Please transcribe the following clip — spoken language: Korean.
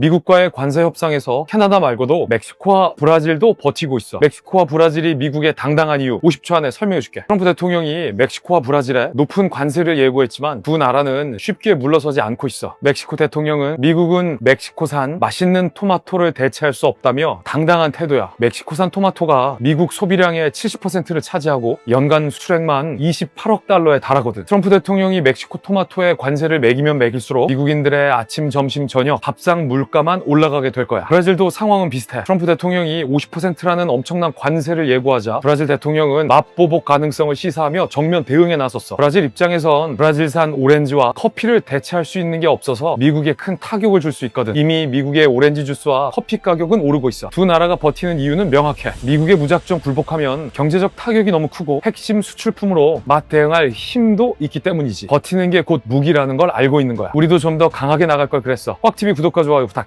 미국과의 관세 협상에서 캐나다 말고도 멕시코와 브라질도 버티고 있어. 멕시코와 브라질이 미국의 당당한 이유 50초 안에 설명해 줄게. 트럼프 대통령이 멕시코와 브라질에 높은 관세를 예고했지만 두 나라는 쉽게 물러서지 않고 있어. 멕시코 대통령은 미국은 멕시코산 맛있는 토마토를 대체할 수 없다며 당당한 태도야. 멕시코산 토마토가 미국 소비량의 70%를 차지하고 연간 수출액만 28억 달러에 달하거든. 트럼프 대통령이 멕시코 토마토에 관세를 매기면 매길수록 미국인들의 아침, 점심, 저녁 밥상 물가만 올라가게 될 거야. 브라질도 상황은 비슷해. 트럼프 대통령이 50%라는 엄청난 관세를 예고하자 브라질 대통령은 맞보복 가능성을 시사하며 정면 대응에 나섰어. 브라질 입장에선 브라질산 오렌지와 커피를 대체할 수 있는 게 없어서 미국에 큰 타격을 줄 수 있거든. 이미 미국의 오렌지 주스와 커피 가격은 오르고 있어. 두 나라가 버티는 이유는 명확해. 미국에 무작정 굴복하면 경제적 타격이 너무 크고 핵심 수출품으로 맞 대응할 힘도 있기 때문이지. 버티는 게 곧 무기라는 걸 알고 있는 거야. 우리도 좀 더 강하게 나갈 걸 그랬어. 꽉TV 구독과 좋아요 부탁.